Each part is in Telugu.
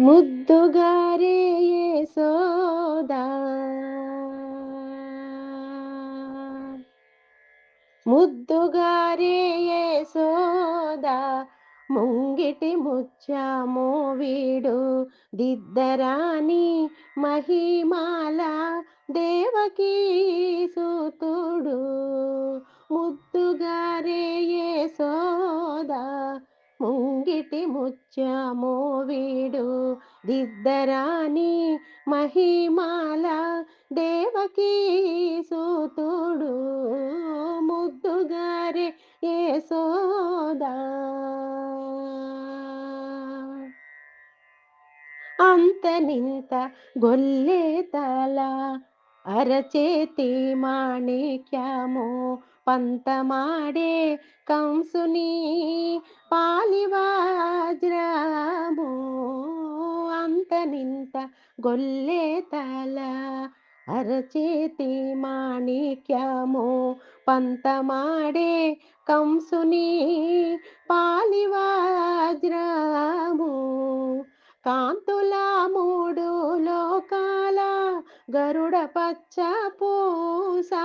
ముద్దుగారే సోదా ముద్దుగారే సోదా ముంగిటి ముచ్చామో వీడు దిద్దరాని మహిమాల దేవకీ సూతుడు. ముద్దుగారే సోదా ముంగిటి ముచ్చామో వీడు. దిద్దరాని మహిమాల దేవకీ సూతుడు. ముద్దుగారే సోదా అంత నింత గొల్లే తల అరచేతి మాణిక్యము. పంతమాడే కంసుని పాలివాజ్రము. అంతనింత గొల్లే తల అరచేతి మాణిక్యము. పంతమాడే కంసుని పాలివాజ్రము. కాంతుల మూడు లోకాల గరుడ పచ్చ పూసా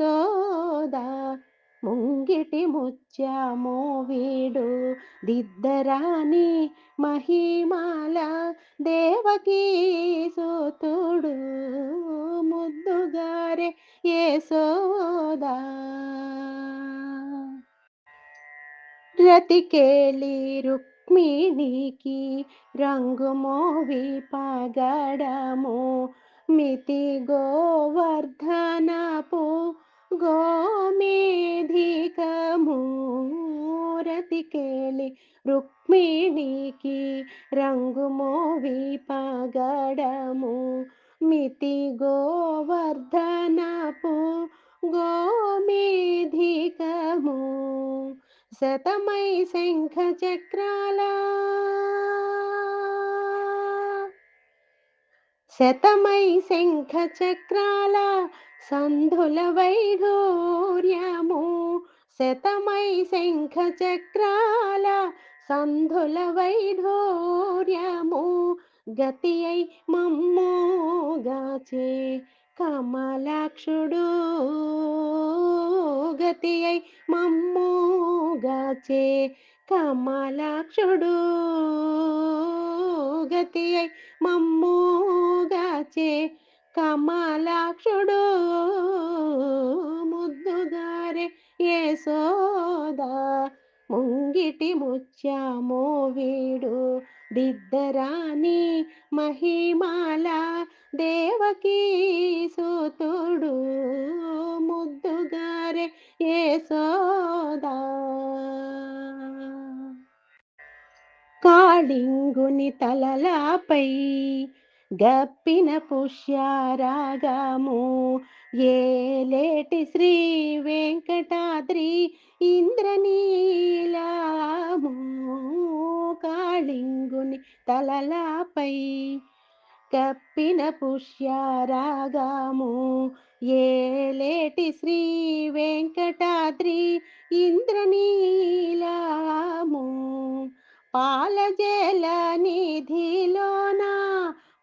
సోదా. ముంగిటి ముత్యమో వీడు దిద్దరాని మహిమాల దేవకీ సోతుడు. ముద్దుగారే సోదా. రతికేళి రుక్మిణికి రంగుమోవి పగడము మితి గోవర్ధనపు గోమేధికము రతికేళి రుక్మిణికి రంగు మోవి పగడము మితి గోవర్ధనపు గోమేధికము శతమై శంఖ చక్రాల శతమై శంఖ చక్రాల సంధుల వైఢూర్యము శతమై శంఖ చక్రాల సంధుల వైఢూర్యము గతి అయి మమ్మోగాచే కమలాక్షుడు. గతి అయి మమ్మోగాచే కమలాక్షుడు. గతి అయి మమ్మోగాచే కమలాక్షుడు. ముంగిటి ముత్యమో వీడు? దిద్దరాని మహిమాల దేవకీ సూతుడు. ముద్దుగారే సోదా? కాళింగుని తలలాపై గప్పిన పుష్యారాగము. ఏలేటి శ్రీ వెంకటాద్రి ఇంద్రనీ కాళింగుని తలలాపై కప్పిన పుష్యారాగాము. ఏలేటి శ్రీ వెంకటాద్రి ఇంద్రనీలాము. పాలజల నిధిలోన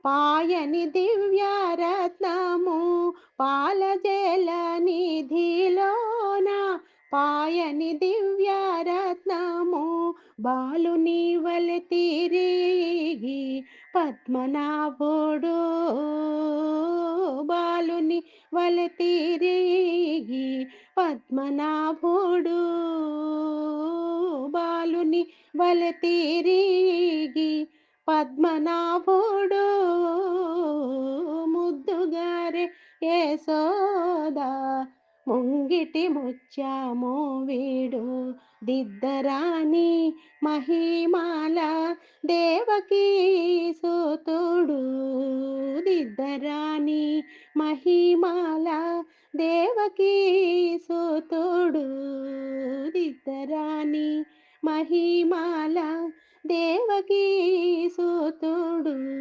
పాయని దివ్యరత్నము. పాలజల నిధిలోన పాయని దివ్యరత్నము. బాలుని వలె తిరిగి పద్మనాభుడు. బాలుని వలె తిరిగి పద్మనాభుడు. బాలుని వలె తిరిగి పద్మనాభుడు. ముద్దుగారే సోదా ముంగిటి ముత్యము వీడు. దిద్దరాని మహిమాల దేవకీ సూతుడు. దిద్దరాని మహిమాల దేవకీ సూతుడు. దిద్దరాని మహిమాల దేవకీ సూతుడు.